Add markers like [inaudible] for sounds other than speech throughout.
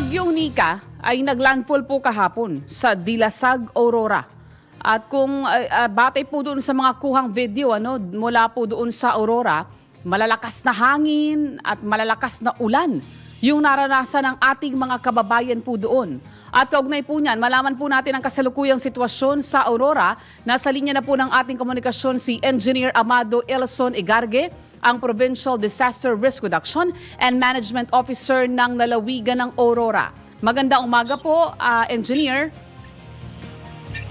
bagyong Nika ay naglandfall po kahapon sa Dilasag, Aurora. At kung uh, uh, batay po doon sa mga kuhang video ano, mula po doon sa Aurora, malalakas na hangin at malalakas na ulan yung naranasan ng ating mga kababayan po doon. At kaugnay po niyan, malaman po natin ang kasalukuyang sitwasyon sa Aurora. Nasa linya na po ng ating komunikasyon si Engineer Amado Elson Igarge, ang Provincial Disaster Risk Reduction and Management Officer ng Lalawigan ng Aurora. Magandang umaga po, ah, Engineer.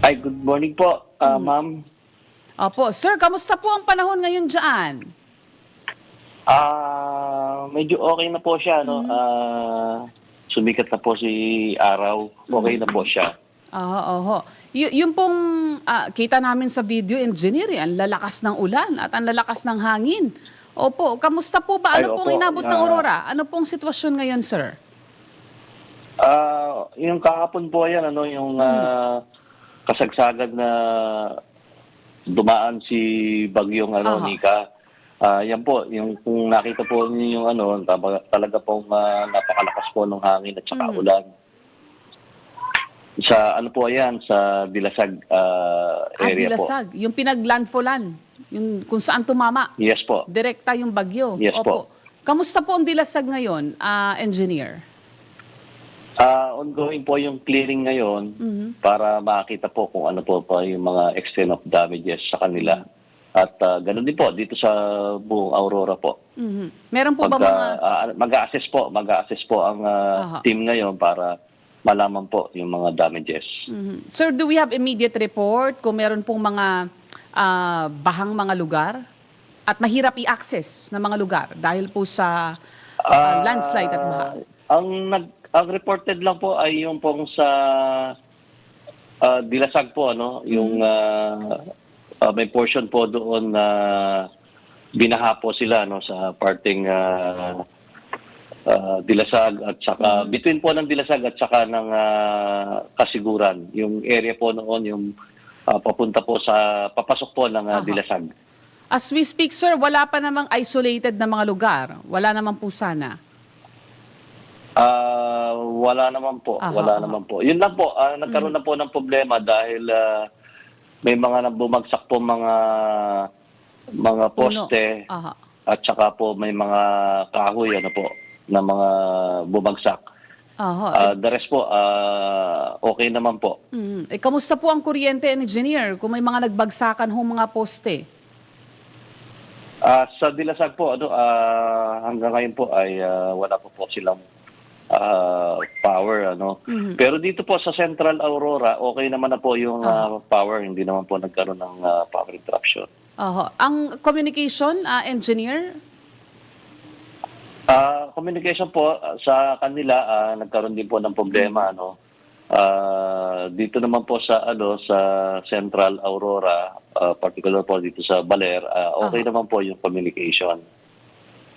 Ay, good morning po, ah, ma'am. Opo, sir, kamusta po ang panahon ngayon dyan? Ah, medyo okay na po siya, no? Ah, sumikat na po si Araw. Okay na po siya. Oo, oho. Y- yung pong ah, kita namin sa video engineer, ang lalakas ng ulan at ang lalakas ng hangin. Opo, kamusta po ba? Ay, Ano pong opo. inabot ng Ah. Aurora? Ano pong sitwasyon ngayon, sir? Ah, yung kahapon po yan, ano, yung ah, kasagsagan na dumaan si Bagyong ano, Aha. Nika. Ah, yan po, yung kung nakita po niyo yung ano, tama- talaga pong ah, napakalakas po ng hangin at saka Mm. ulan. Sa ano po yan, sa Dilasag ah, Ah, area po. Dilasag. Yung pinaglandfallan. Yung kung saan tumama. Yes po. Direkta yung bagyo. Yes Opo. po. Kamusta po ang Dilasag ngayon, ah, engineer? Ah, ongoing po yung clearing ngayon Mhm. para makita po kung ano po pa yung mga extent of damages sa kanila. At ah, ganun din po dito sa buong Aurora po. Mhm. Meron po ba Pagka, mga... ah, mag-assess po, mag-assess po ang Aha. ah, team ngayon para malaman po yung mga damages. Mhm. Sir, do we have immediate report kung meron pong mga ah, bahang mga lugar at mahirap i-access na mga lugar dahil po sa ah, Ah, landslide at baha? Ang nag ang reported lang po ay yung pong sa ah, Dilasag po ano, yung ah, ah, may portion po doon na binaha po sila no sa parting ah, ah, Dilasag at saka between po ng Dilasag at saka ng ah, Kasiguran. Yung area po noon yung ah, papunta po sa papasok po ng Aha. Dilasag. As we speak, sir, wala pa namang isolated na mga lugar. Wala naman po sana. Ah, wala naman po, Aha, wala aha. naman po. Yun lang po, ah, nagkaroon na po ng problema dahil ah, may mga bumagsak po mga mga Puno. poste Aha. at saka po may mga kahoy ano po na mga bumagsak. Aha. Ah, the rest po ah, okay naman po. Mhm. Eh, kamusta po ang kuryente engineer kung may mga nagbagsakan ho mga poste? Ah, sa Dilasag po ano ah, hanggang ngayon po ay ah, wala po po silang ah, power ano. Mhm. Pero dito po sa Central Aurora, okay naman na po yung ah, power, hindi naman po nagkaroon ng ah, power interruption. Aha. Ang communication ah, engineer? Ah, communication po ah, sa kanila ah, nagkaroon din po ng problema ano. Ah, dito naman po sa ano sa Central Aurora, ah, particular po dito sa Baler, ah, okay Aha. naman po yung communication.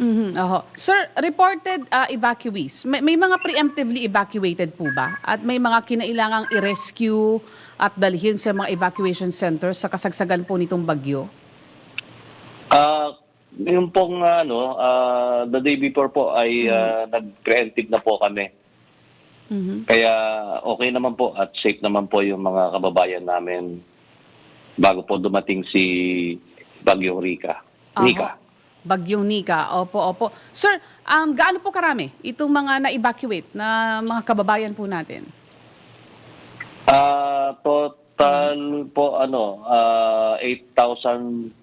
Mhm, oho. Sir, reported uh, evacuees. May, may mga preemptively evacuated po ba? At may mga kinailangang i-rescue at dalhin sa mga evacuation centers sa kasagsagan po nitong bagyo? Ah, yung pong ano, ah, the day before po ay ah, nag-preemptive na po kami. Mhm. Kaya okay naman po at safe naman po yung mga kababayan namin bago po dumating si Bagyong Rika. Aha. Bagyong Nika. Opo, opo. Sir, um, gaano po karami itong mga na-evacuate na mga kababayan po natin? Ah, total po ano, ah 8,000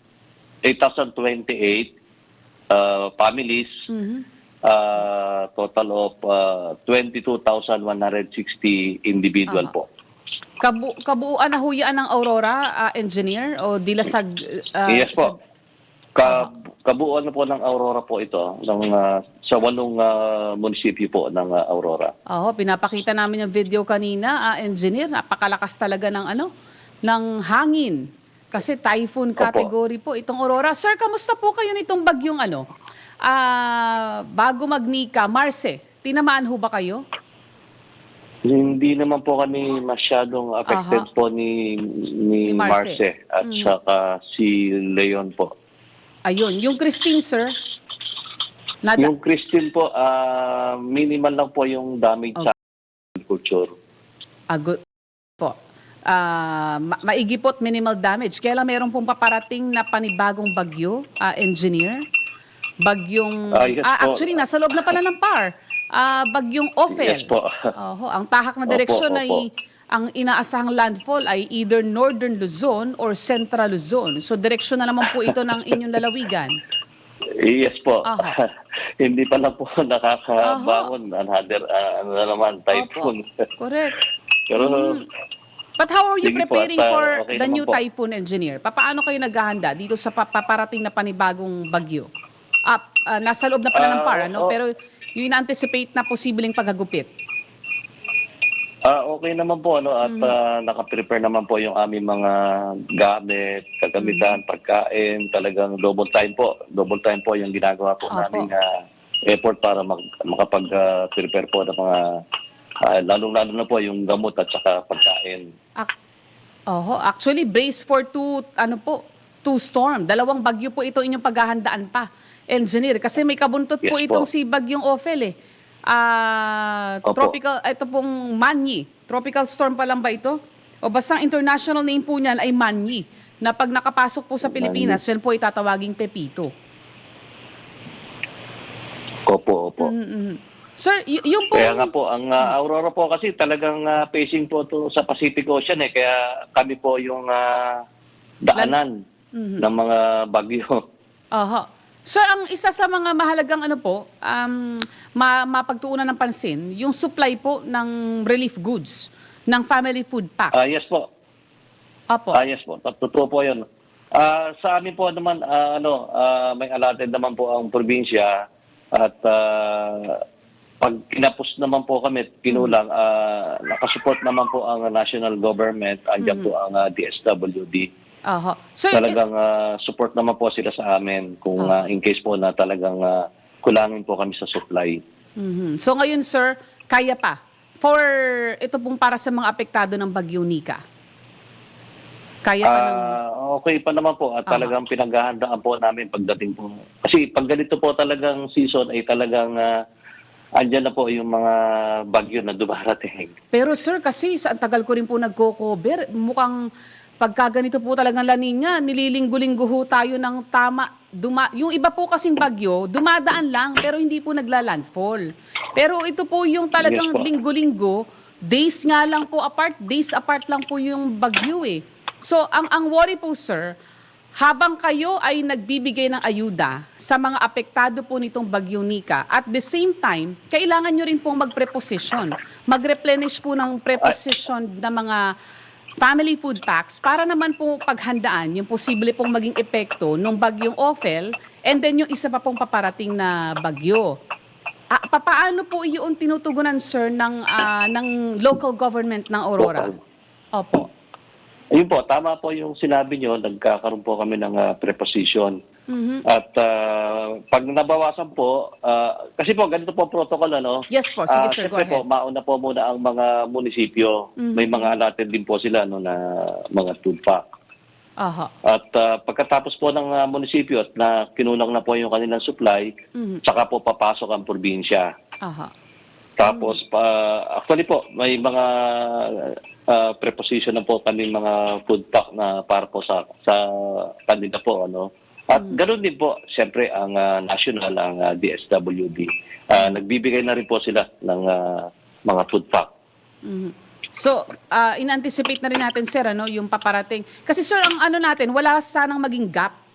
8,028 ah, families. Mhm. ah, total of ah, 22,160 individual Aha. po. Kabu kabuuan na huyaan ng Aurora, ah, engineer, o dilasag? ah, yes po. Ka, kabuuan na po ng Aurora po ito ng ah, sa walong ah, munisipyo po ng ah, Aurora. Oo, pinapakita namin yung video kanina, ah, engineer, napakalakas talaga ng ano, ng hangin. Kasi typhoon Opo. category po itong Aurora. Sir, kamusta po kayo nitong bagyong ano? Ah, bago magnika, Marse, tinamaan ho ba kayo? Hindi naman po kami masyadong affected Aha. po ni ni, Ni Marce. Marce. at Mm. saka si Leon po. Ayun, yung Christine, sir. Nada- Yung Christine po, ah, minimal lang po yung damage Okay. sa agriculture. Agot po. Ah, ma- maigi po at minimal damage. Kailan meron pong paparating na panibagong bagyo, ah, engineer? Bagyong, Ah, yes po. actually, nasa loob na pala ng PAR. Ah, bagyong Ophel. Yes po. Oho, ang tahak na Opo, direksyon opo. ay ang inaasahang landfall ay either Northern Luzon or Central Luzon. So direksyon na naman po ito ng inyong lalawigan. Yes po. Aha. [laughs] Hindi pa lang po [laughs] nakakabangon. Another, ah, ano na naman, typhoon. Opo, correct. [laughs] Pero, Mhm. But how are you po, preparing at, ah, for okay the new po. typhoon engineer? Paano kayo naghahanda dito sa pa- paparating na panibagong bagyo? Ah, ah, nasa loob na pala ng Ah, PAR, ano? oo. Pero yung ina-anticipate na posibleng paghagupit. Ah, okay naman po. Ano, at ah, nakaprepare naman po yung aming mga gamit, kagamitan, Mm-hmm. pagkain. Talagang double time po. Double time po yung ginagawa po Opo. naming ah, effort para mag, makapag-prepare po ng mga, ah, lalong-lalo na po yung gamot at saka pagkain. Ac- Oho, actually brace for two ano po, two storm. Dalawang bagyo po ito inyong paghahandaan pa. Engineer kasi may kabuntot po Yes itong po. si Bagyong Ophel eh. Ah, Opo. tropical ito pong Manyi. Tropical storm pa lang ba ito? O basta ang international name po niyan ay Manyi na pag nakapasok po sa Pilipinas, yan po itatawaging Pepito. Opo, opo. Mm-mm. Sir, y- yung po Kaya nga po, ang uh, Aurora po kasi talagang uh, facing po to sa Pacific Ocean eh. Kaya kami po yung uh, daanan Mhm. ng mga bagyo. Aha. Sir, ang isa sa mga mahalagang ano po, um, ma- mapagtuunan ng pansin, yung supply po ng relief goods, ng family food pack. Ah, yes po. Opo. Ah, yes po. Totoo po yun. Ah, sa amin po naman, ah, ano, ah, may allotted naman po ang probinsya at ah, pag kinapos naman po kami, kinulang, ah, nakasupport naman po ang national government, andyan po ang ah, DSWD. Aha. Sir, talagang ah, support naman po sila sa amin kung ah, in case po na talagang ah, kulangin po kami sa supply. Mhm. So ngayon, sir, kaya pa. For ito pong para sa mga apektado ng Bagyo Nika. Kaya pa ng... Okay pa naman po at Aha. talagang pinaghahandaan po namin pagdating po. Kasi pag ganito po talagang season ay talagang ah, andyan na po yung mga bagyo na dumarating. Pero sir, kasi sa tagal ko rin po nagko-cover, mukhang pagka ganito po talagang La Nina, nililinggo-linggo ho tayo ng tama. Duma, yung iba po kasing bagyo, dumadaan lang pero hindi po nagla-landfall. Pero ito po yung talagang Yes linggo-linggo, days nga lang po apart, days apart lang po yung bagyo eh. So ang ang worry po sir, habang kayo ay nagbibigay ng ayuda sa mga apektado po nitong Bagyo Nika, at the same time, kailangan nyo rin pong mag-preposition. Mag-replenish po ng preposition ng mga family food packs para naman po paghandaan yung posible pong maging epekto ng Bagyong Ophel and then yung isa pa pong paparating na bagyo. Ah, papaano po iyon tinutugunan, sir, ng, ah, ng local government ng Aurora? Opo. Ayun po, tama po yung sinabi nyo, nagkakaroon po kami ng ah, preposition. Mhm. At ah, pag nabawasan po, ah, kasi po ganito po ang protocol ano. Yes po, sige Ah, sir, go ahead. po, mauna po muna ang mga munisipyo. Mhm. May mga allotted din po sila no, na mga pack. Aha. At ah, pagkatapos po ng ah, munisipyo at na kinulang na po yung kanilang supply, Mhm. saka po papasok ang probinsya. Aha. Tapos pa actually po may mga ah, preposition na po kami mga food pack na para po sa sa kanila po ano. At ganoon din po, siyempre ang ah, national ang ah, DSWD. Ah, nagbibigay na rin po sila ng ah, mga food pack. Mhm. So, uh, in-anticipate na rin natin, sir, ano, yung paparating. Kasi, sir, ang ano natin, wala sanang maging gap.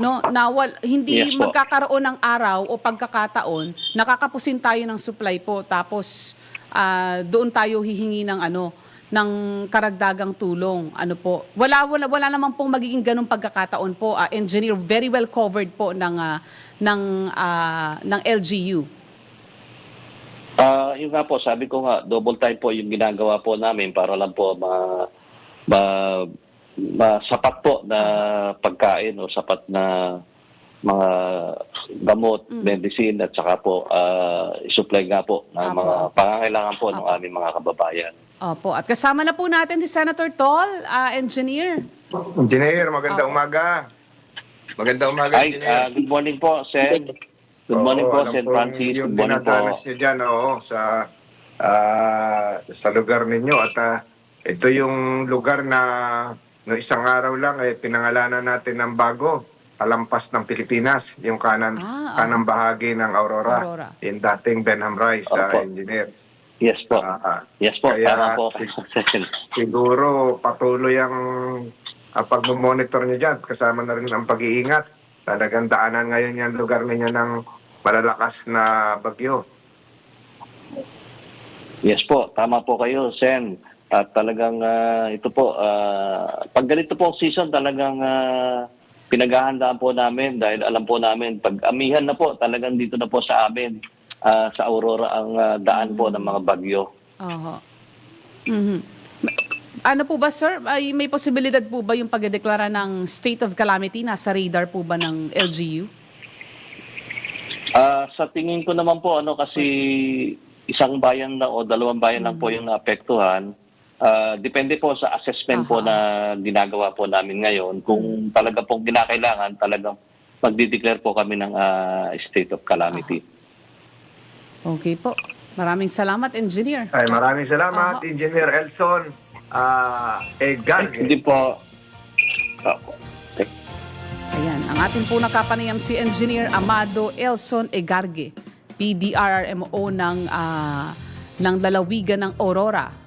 No, na wal, hindi Yes po. magkakaroon ng araw o pagkakataon, nakakapusin tayo ng supply po, tapos ah, doon tayo hihingi ng ano, ng karagdagang tulong. Ano po? Wala wala wala naman pong magiging ganung pagkakataon po. Ah, engineer very well covered po ng ah, ng ah, ng LGU. Ah, yun nga po, sabi ko nga, double time po yung ginagawa po namin para lang po ma, ma, ma- sapat po na pagkain o sapat na mga gamot, medicine at saka po ah, supply nga po ng Apo. mga pangangailangan po ng aming mga kababayan. Opo. At kasama na po natin si Senator Tol, ah, engineer. Engineer, magandang umaga. Magandang umaga, Ay, Engineer. ah, good morning po, Sen. Good morning Oo, po, alam Sen Francis. Yung Good morning po. niyo dyan, oo, sa ah, sa lugar ninyo at ah, ito yung lugar na no isang araw lang eh pinangalanan natin ng bago talampas ng Pilipinas yung kanan Ah, kanang bahagi ng Aurora, Aurora. yung dating Benham Rice sa Opo. engineer. Yes po. Ah, ah. yes po, Kaya tama po. si- [laughs] siguro patuloy ang uh, pag-monitor niyo dyan kasama na rin ang pag-iingat. Talagang daanan ngayon yung lugar ninyo ng malalakas na bagyo. yes po, tama po kayo, Sen. At talagang ah, ito po, ah, pag ganito po ang season, talagang ah, pinaghahandaan po namin dahil alam po namin, pag amihan na po, talagang dito na po sa amin, ah, sa Aurora ang ah, daan po ng mga bagyo. Oho. Mhm. Ano po ba, sir? Ay, may posibilidad po ba yung pagdeklara ng state of calamity? Nasa radar po ba ng LGU? Ah, sa tingin ko naman po ano kasi isang bayan na o dalawang bayan lang po yung naapektuhan. Ah, depende po sa assessment po Aha. na ginagawa po namin ngayon. Kung talaga pong kinakailangan, talagang magdi-declare po kami ng ah, state of calamity. Okay po. Maraming salamat, engineer. Ay, maraming salamat, Aha. Engineer Elson uh, Egar. Hindi po ah, Ayan, ang ating po nakapanayam si Engineer Amado Elson Egarge, PDRRMO ng, ah, ng lalawigan ng Aurora.